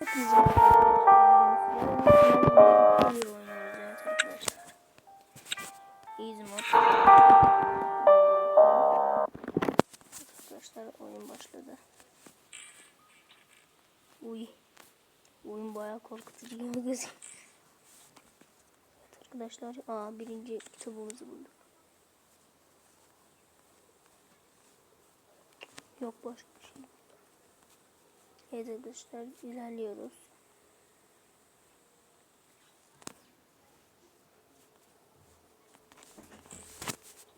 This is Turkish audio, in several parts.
Hepinize arkadaşlar. Oyun başladı. Uy. Oyun bayağı korkutucu gibi gözüküyor. Evet arkadaşlar. Aa birinci kitabımızı bulduk. Yok başka. Evet arkadaşlar ilerliyoruz.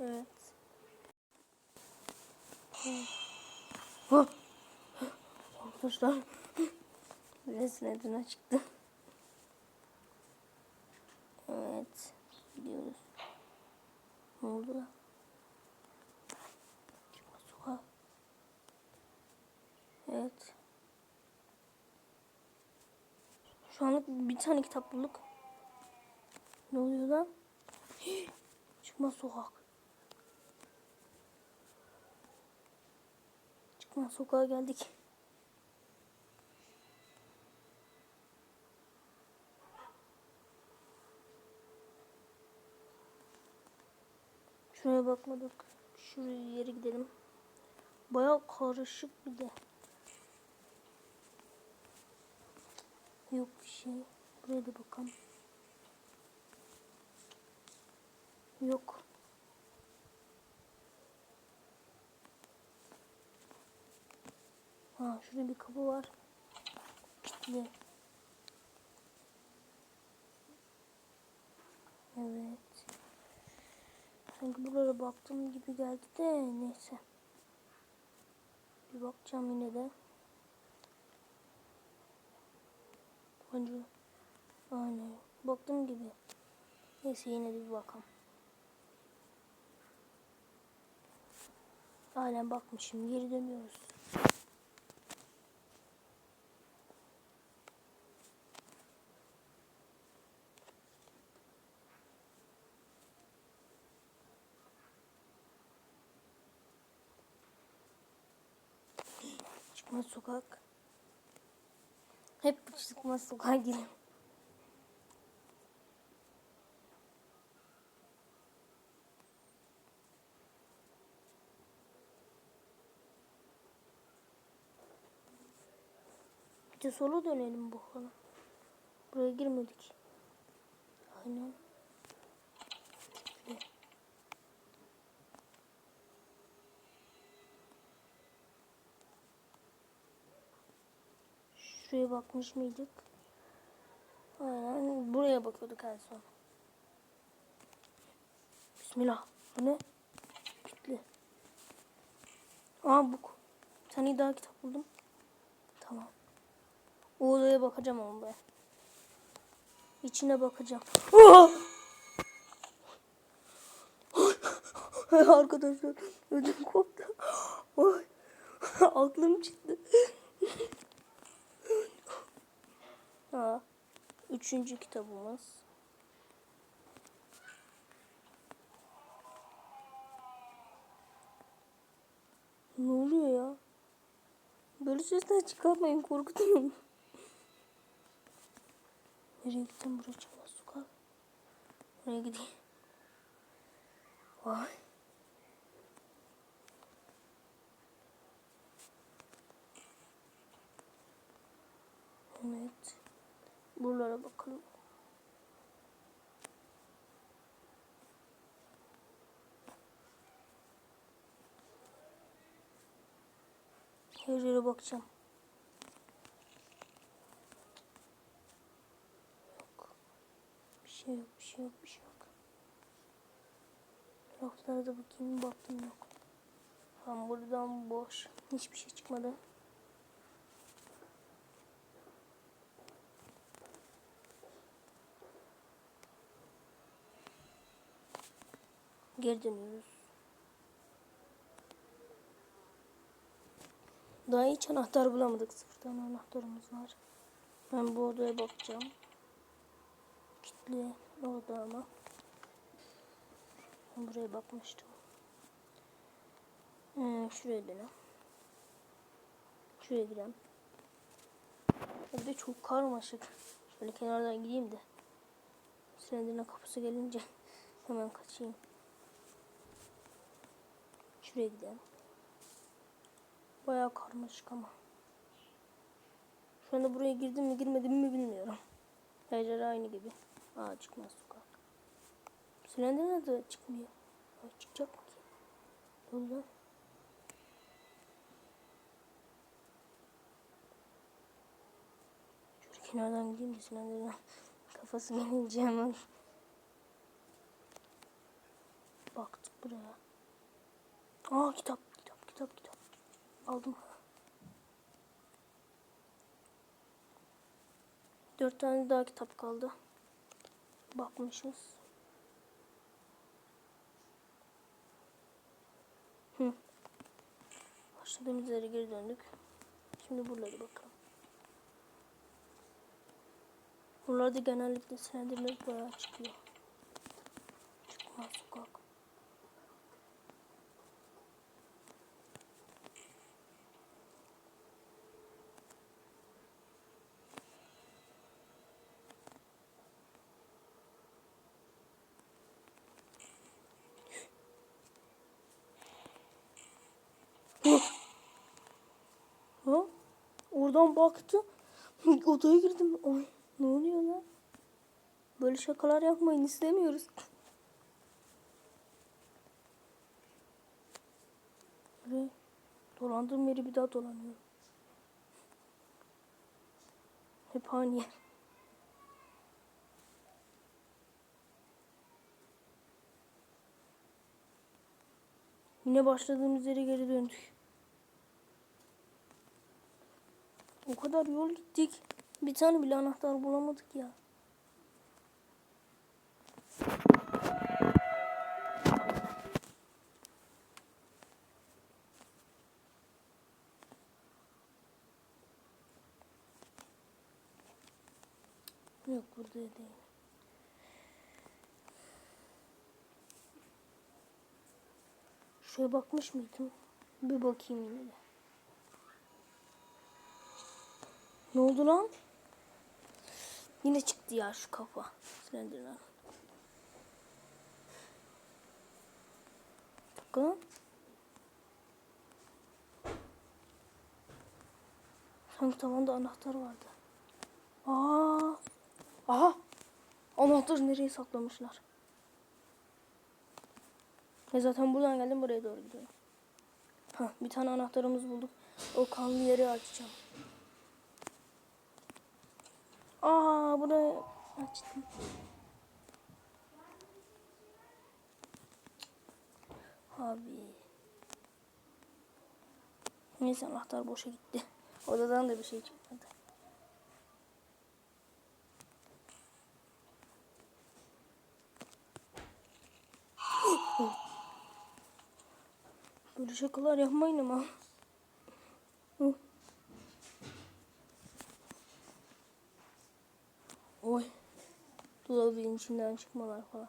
Evet. Arkadaşlar resmen çıktı. Evet. Gidiyoruz. Ne oldu lan? Çıkma sokağa. Evet. Anlık bir tane kitap bulduk. Ne oluyor lan? Çıkma sokak. Çıkma sokağa geldik. Şuraya bakmadık. Şuraya yere gidelim. Bayağı karışık bir de. Yok bir şey. Buraya da bakalım. Yok. Ha şurada bir kapı var. Kilitli. Evet. Sanki buralara baktığım gibi geldi de neyse. Bir bakacağım yine de. Bence aynen baktığım gibi. Neyse yine de bir bakalım. Aynen bakmışım. Geri dönüyoruz. Çıkmaz sokak. Hep çıkmaz sokağa girelim. Bir sola dönelim falan. Buraya girmedik. Aynen. Şuraya bakmış mıydık? Aynen buraya bakıyorduk en son. Bismillah. Bu ne? Kitli. Aa bu. Bir tane daha kitap buldum. Tamam. O odaya bakacağım ama ben. İçine bakacağım. Aa! Arkadaşlar ödüm koptu. Aklım çıktı. Ha. Üçüncü kitabımız. Ne oluyor ya? Böyle sesler çıkarmayın korkutuyorum. Nereye gittim buraya çıkmaz sokak. Nereye gideyim? Vay. Evet. Buralara bakalım. Her yere bakacağım. Yok. Bir şey yok, bir şey yok, bir şey yok. Raflara da bakayım, baktım yok. Tamam buradan boş. Hiçbir şey çıkmadı. Geri dönüyoruz. Daha hiç anahtar bulamadık. Sıfır tane anahtarımız var. Ben bu odaya bakacağım. Kitli oda ama. Buraya bakmıştım. Ee, şuraya dönelim. Şuraya girelim. Bir çok karmaşık. Şöyle kenardan gideyim de. Silindirine kapısı gelince hemen kaçayım. Şuraya gidelim. Bayağı karmaşık ama. Şu anda buraya girdim mi girmedim mi bilmiyorum. Her aynı gibi. Aa çıkmaz sokak. Silindir nerede çıkmıyor? Aa, çıkacak mı ki? Dur lan. Şöyle kenardan gideyim de silindirden kafası gelince hemen baktık buraya. Aa kitap, kitap, kitap, kitap. Aldım. Dört tane daha kitap kaldı. Bakmışız. Hı. Başladığımız yere geri döndük. Şimdi buralara bakalım. Buralarda genellikle sendirler bayağı çıkıyor. Çıkmaz sokak. Ha? Oradan baktı. Odaya girdim. Ay, ne oluyor lan? Böyle şakalar yapmayın istemiyoruz. Buraya dolandığım yeri bir daha dolanıyorum. Hep aynı yer. Yine başladığımız yere geri döndük. O kadar yol gittik. Bir tane bile anahtar bulamadık ya. Yok burada değil. Şuraya bakmış mıydım? Bir bakayım yine de. Ne oldu lan? Yine çıktı ya şu kafa. Slenderman. Bakın. Sanki tavanda anahtar vardı. Aa! Aha! Anahtarı nereye saklamışlar? Ya zaten buradan geldim buraya doğru gidiyorum. Hah, bir tane anahtarımız bulduk. O kanlı yeri açacağım. Aa burayı açtım. Abi. Neyse anahtar boşa gitti. Odadan da bir şey çıkmadı. Böyle şakalar yapmayın ama. Hı. Oy. Dolabın içinden çıkmalar falan.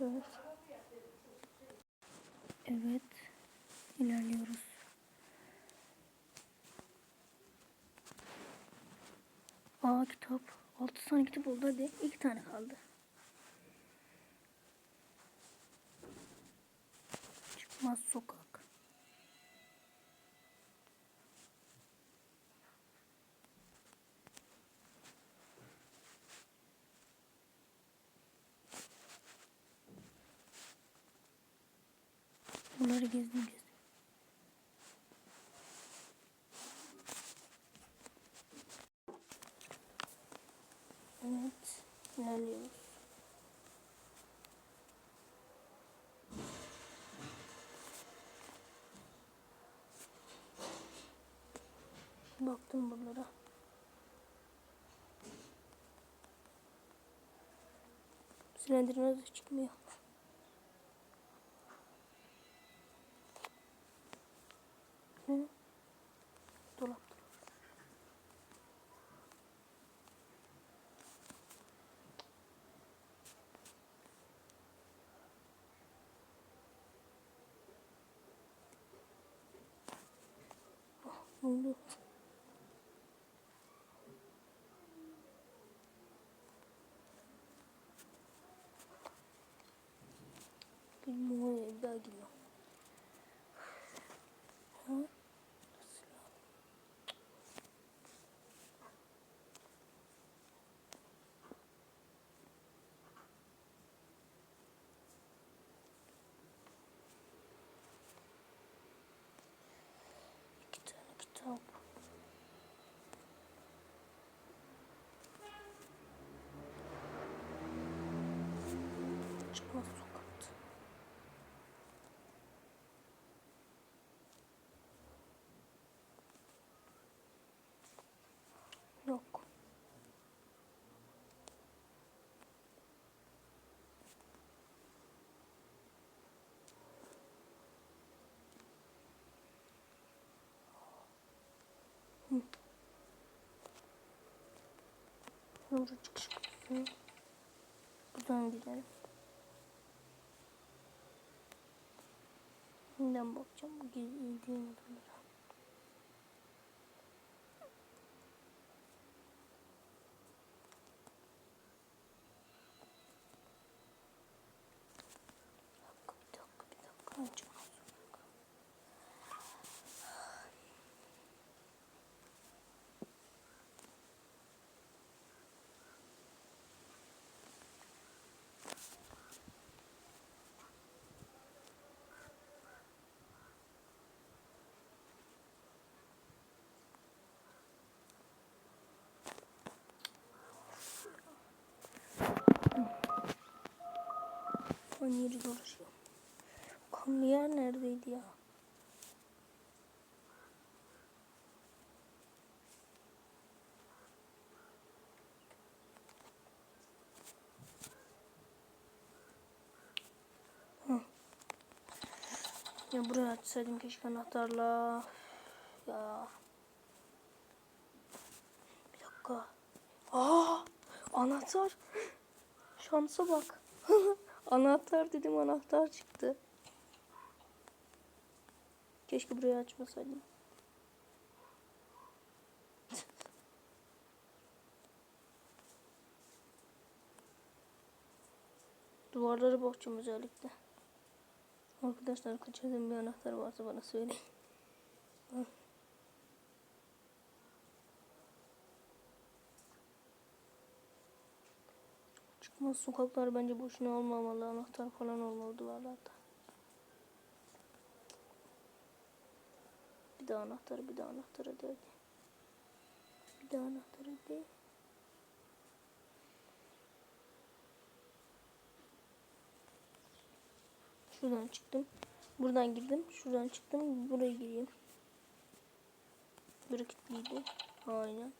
Evet. Evet. İlerliyoruz. Aa kitap. 6 tane kitap oldu hadi. 2 tane kaldı. Çıkmaz sokak. Bunları gezdim gezdim. Evet. ilerliyoruz. Baktım buralara. Silindirine de çıkmıyor. Ne? Dolap. Ne oldu? Bilmiyorum oraya bir daha gidiyorum. Ha? Nasıl ya? İki tane kitap. Çıkmaz sokakta. Yok. Hı. Burada çıkış kapısı. Buradan gidelim. Yeniden bakacağım. Girdiğim odalara. Kan yeri dolaşıyor. Kanlı neredeydi ya? Ya buraya açsaydım keşke anahtarla. Ya. Bir dakika. Aa, anahtar. Şansa bak. anahtar dedim anahtar çıktı. Keşke burayı açmasaydım. Duvarlara bakacağım özellikle. Arkadaşlar kaçırdığım bir anahtar varsa bana söyleyin. Çıkmaz sokaklar bence boşuna olmamalı. Anahtar falan olmalı duvarlarda. Bir daha anahtarı, bir daha anahtarı hadi hadi. Bir daha anahtarı hadi. Şuradan çıktım. Buradan girdim. Şuradan çıktım. Buraya gireyim. Bura kilitliydi. Aynen.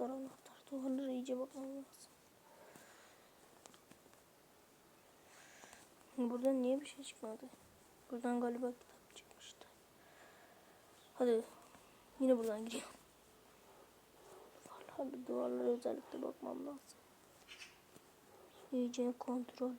Anahtar anahtar. Duvarlara iyice bakmam lazım. Buradan niye bir şey çıkmadı? Buradan galiba kitap çıkmıştı. Hadi. Yine buradan gidiyorum. Duvarlara, duvarlara özellikle bakmam lazım. İyice kontrol.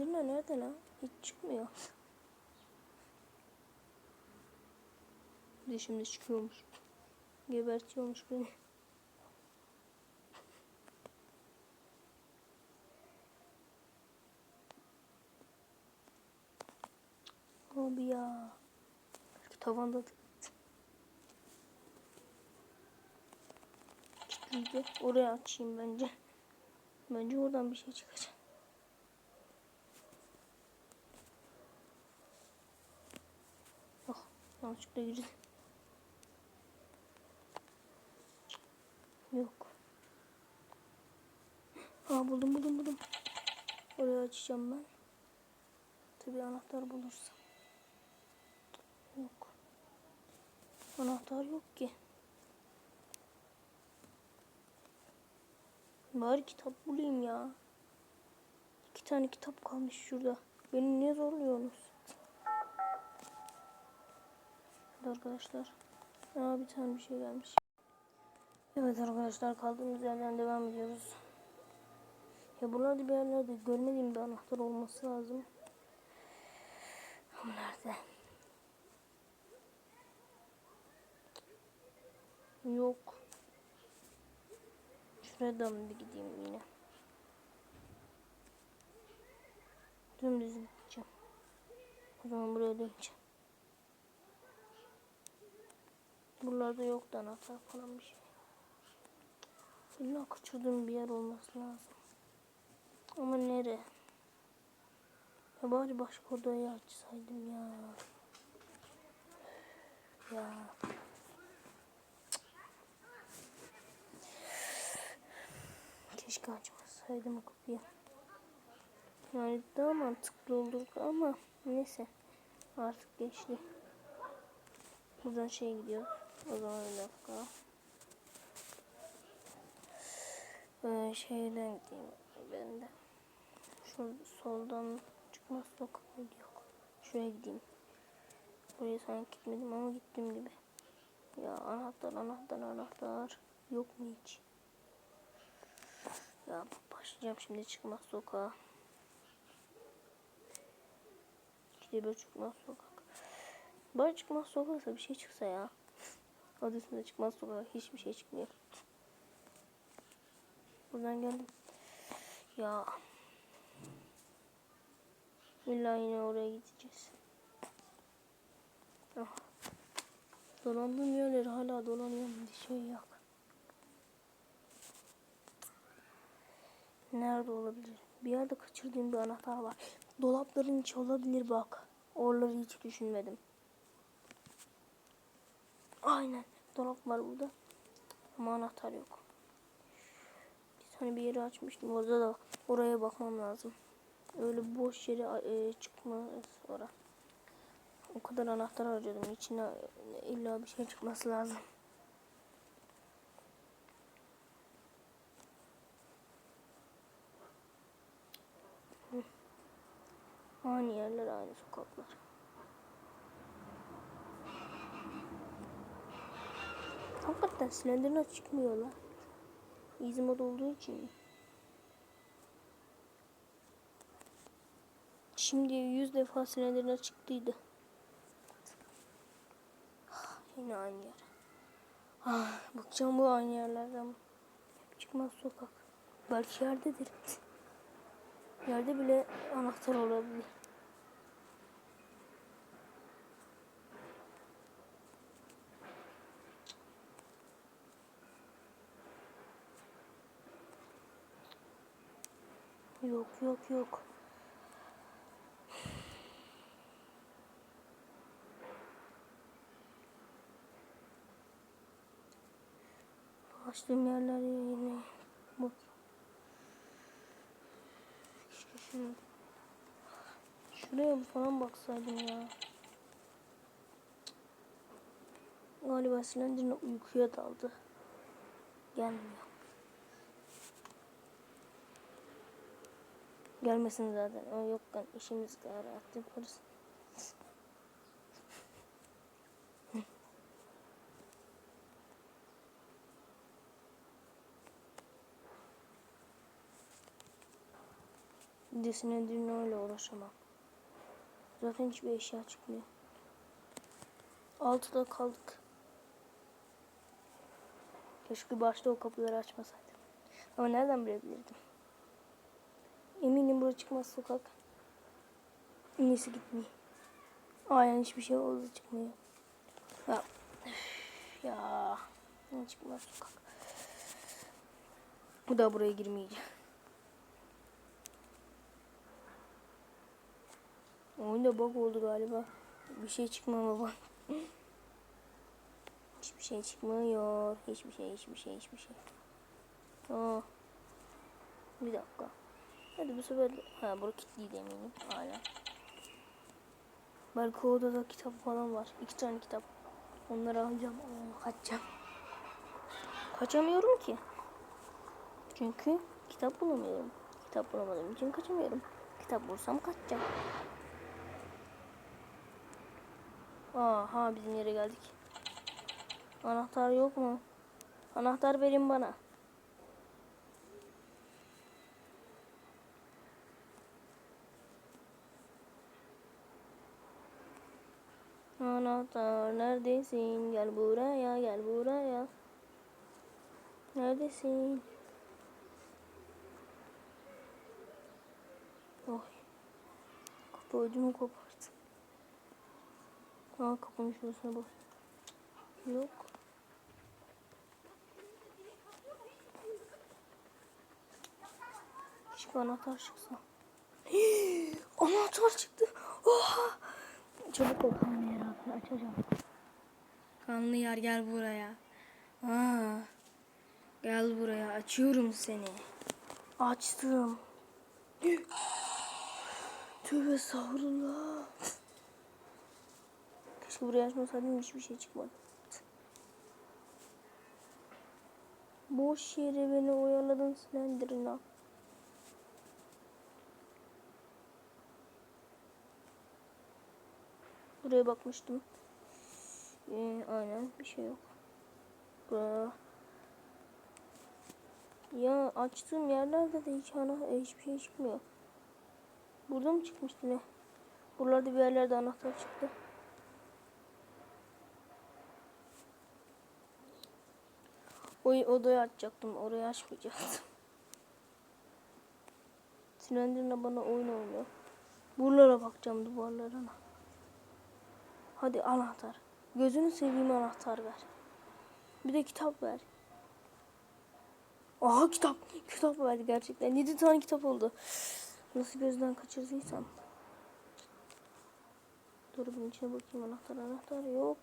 Söndürme nerede lan? Hiç çıkmıyor. Bir de şimdi çıkıyormuş. Gebertiyormuş beni. Abi ya. Belki tavanda. Oraya açayım bence. Bence oradan bir şey çıkacak. Oh, yanlışlıkla girdim. Yok. Aa buldum buldum buldum. Oraya açacağım ben. Tabii anahtar bulursam. Yok. Anahtar yok ki. Bari kitap bulayım ya. İki tane kitap kalmış şurada. Beni niye zorluyorsunuz? Hadi arkadaşlar. Aa bir tane bir şey gelmiş. Evet arkadaşlar kaldığımız yerden devam ediyoruz. Ya buralarda bir yerlerde görmediğim bir anahtar olması lazım. Ama nerede? Yok. Şuradan bir gideyim yine. Dümdüz gideceğim. O zaman buraya döneceğim. Buralarda yok da anahtar falan bir şey. İlla kaçırdığım bir yer olması lazım. Ama nere? Ya bari başka odayı açsaydım ya. Ya. Keşke açmasaydım o kapıyı. Yani daha mantıklı olurdu ama neyse. Artık geçti. Buradan şey gidiyor. O zaman bir dakika. Ee, şeyden gideyim ben de. Şu soldan çıkmaz sokak yok. Şuraya gideyim. Buraya sanki gitmedim ama gittim gibi. Ya anahtar anahtar anahtar. Yok mu hiç? Ya başlayacağım şimdi çıkmaz sokağa. İşte böyle çıkmaz sokak. Bari çıkmaz sokaksa bir şey çıksa ya. Adı üstünde çıkmaz sokak hiçbir şey çıkmıyor. Buradan geldim. Ya. İlla yine oraya gideceğiz. Ah. Dolandığım yerleri hala dolanıyorum. Bir şey yok. Nerede olabilir? Bir yerde kaçırdığım bir anahtar var. Dolapların içi olabilir bak. Oraları hiç düşünmedim. Aynen. Dolap var burada. Ama anahtar yok. Bir tane bir yeri açmıştım. Orada da oraya bakmam lazım. Öyle boş yere e, çıkmaz ora. O kadar anahtar harcadım. İçine illa bir şey çıkması lazım. Aynı yerler aynı sokaklar. Hakikaten silindirine çıkmıyorlar. Easy mod olduğu için? Şimdi yüz defa silindirine çıktıydı. Ah, Yine aynı yer. Ah, bakacağım bu aynı yerlerden. mi? Çıkmaz sokak. Belki yerdedir. Yerde bile anahtar olabilir. Yok yok yok. Açtığım yerler yine bak. Keşke şunu şuraya falan baksaydım ya. Galiba silindirin uykuya daldı. Gelmiyor. Gelmesin zaten. O yokken işimiz kadar rahat yaparız. Bir de sinedirin öyle uğraşamam. Zaten hiçbir eşya çıkmıyor. Altıda kaldık. Keşke başta o kapıları açmasaydım. Ama nereden bilebilirdim? Eminim buraya çıkmaz sokak. En iyisi gitmeyeyim. Aynen hiçbir şey oldu çıkmıyor. Ya. Ya. Ne çıkmaz sokak. Bu da buraya girmeyeceğim. Oyunda bug oldu galiba. Bir şey çıkmama bak. Hiçbir şey çıkmıyor. Hiçbir şey, hiçbir şey, hiçbir şey. Aa. Bir dakika. Hadi bu sefer ha bura kilitliydi eminim hala. Belki odada kitap falan var. İki tane kitap. Onları alacağım. Kaçacağım. Kaçamıyorum ki. Çünkü kitap bulamıyorum. Kitap bulamadığım için kaçamıyorum. Kitap bulsam kaçacağım. Aha bizim yere geldik. Anahtar yok mu? Anahtar verin bana. Anahtar neredesin? Gel buraya, gel buraya. Neredesin? Oy. Kapı ödümü kopardı. Aa kapının şurasına bak. Yok. Şu anahtar çıksa. anahtar çıktı. Oha. Çabuk ol açacağım. Kanlı yer gel buraya. Aa. Gel buraya açıyorum seni. Açtım. Tövbe estağfurullah. Keşke burayı açmasaydım hiçbir şey çıkmadı. Boş yere beni oyaladın Slender'ına. Buraya bakmıştım. Ee, aynen bir şey yok. Bura. Ya açtığım yerlerde de hiç ana e, hiçbir şey çıkmıyor. Burada mı çıkmıştı ne? Buralarda bir yerlerde anahtar çıktı. O odayı açacaktım. Orayı açmayacaktım. Slender'la bana oyun oynuyor. Buralara bakacağım duvarlarına. Hadi anahtar. Gözünü seveyim anahtar ver. Bir de kitap ver. Aha kitap. Kitap verdi gerçekten. 7 tane kitap oldu. Nasıl gözden kaçırdıysam. Dur bir içine bakayım anahtar anahtar yok.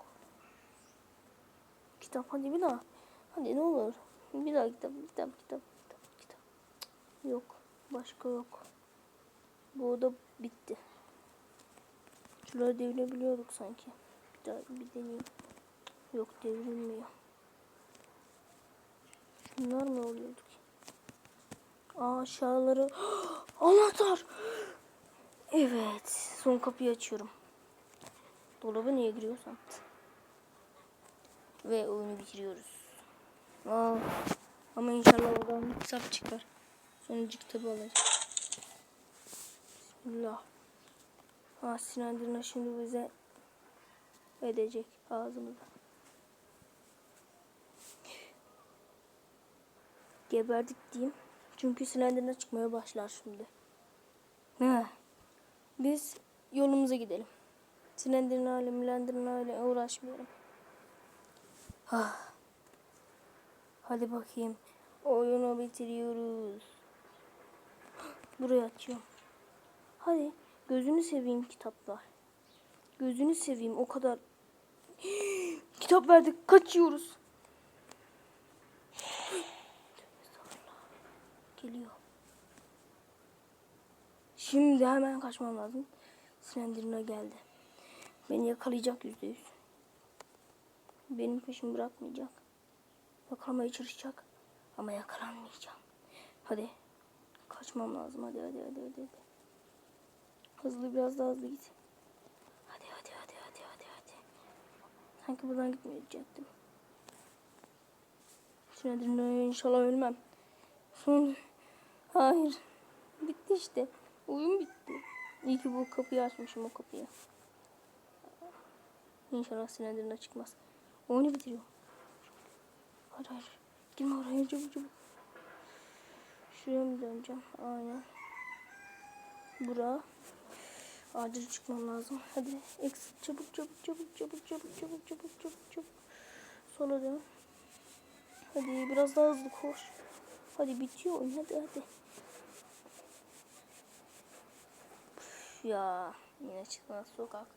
Kitap hadi bir daha. Hadi ne olur. Bir daha kitap kitap kitap kitap kitap. Yok. Başka yok. Bu oda bitti. Şuraya devirebiliyorduk sanki. Bir daha bir deneyeyim. Yok devrilmiyor. Şunlar mı oluyordu ki? Aa aşağıları. Anahtar. Evet. Son kapıyı açıyorum. Dolaba niye giriyorsam. Ve oyunu bitiriyoruz. Aa, ama inşallah oradan kitap çıkar. Sonuncu kitabı alacağım. Bismillah. Ha Sinan şimdi bize edecek ağzımıza. Geberdik diyeyim. Çünkü Sinan çıkmaya başlar şimdi. Ne? Biz yolumuza gidelim. Sinan öyle, Milan öyle uğraşmayalım. Ah. Hadi bakayım. Oyunu bitiriyoruz. Buraya açıyorum. Hadi gözünü seveyim kitaplar. Gözünü seveyim o kadar. Kitap verdik kaçıyoruz. Geliyor. Şimdi hemen kaçmam lazım. Slender'ına geldi. Beni yakalayacak yüzde yüz. Benim peşimi bırakmayacak. Yakalamaya çalışacak. Ama yakalanmayacağım. Hadi. Kaçmam lazım. Hadi hadi hadi hadi. hadi. Hızlı biraz daha hızlı git. Hadi hadi hadi hadi hadi hadi. Sanki buradan gitmeyecektim. Şimdi inşallah ölmem. Son... Hayır. Bitti işte. Oyun bitti. İyi ki bu kapıyı açmışım o kapıyı. İnşallah Sinan'dan çıkmaz. Oyunu bitiriyor. Hayır hayır. Girme oraya çabuk çabuk. Şuraya mı döneceğim? Aynen. Bura. Acil çıkmam lazım. Hadi exit çabuk çabuk çabuk çabuk çabuk çabuk çabuk çabuk çabuk. Sola dön. Hadi biraz daha hızlı koş. Hadi bitiyor oyun hadi hadi. Üf ya yine çıkmaz sokak.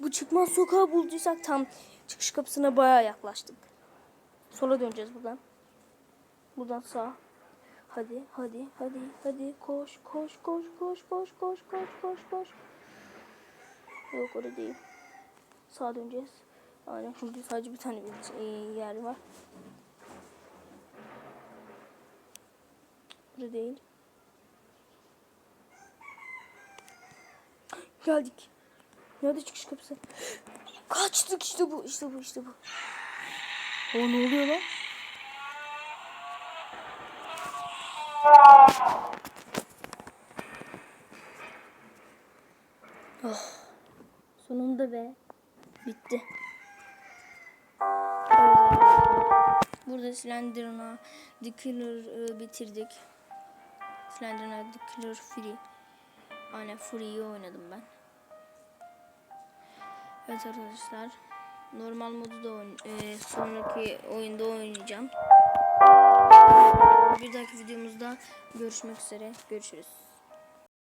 Bu çıkmaz sokağı bulduysak tam çıkış kapısına baya yaklaştık. Sola döneceğiz buradan. Buradan sağ. Hadi hadi hadi hadi koş koş koş koş koş koş koş koş koş. Yok orada değil. Sağa döneceğiz. Aynen çünkü sadece bir tane bir e, yer var. Burada değil. Geldik. Nerede çıkış kapısı? Kaçtık işte bu işte bu işte bu. O ne oluyor lan? Oh. Sonunda be. Bitti. Burada Slenderman'a The Killer bitirdik. Slenderman The Killer Free. Aynen Free'yi oynadım ben. Evet arkadaşlar. Normal modu da oyn- e, sonraki oyunda oynayacağım. Bir dahaki videomuzda görüşmek üzere. Görüşürüz.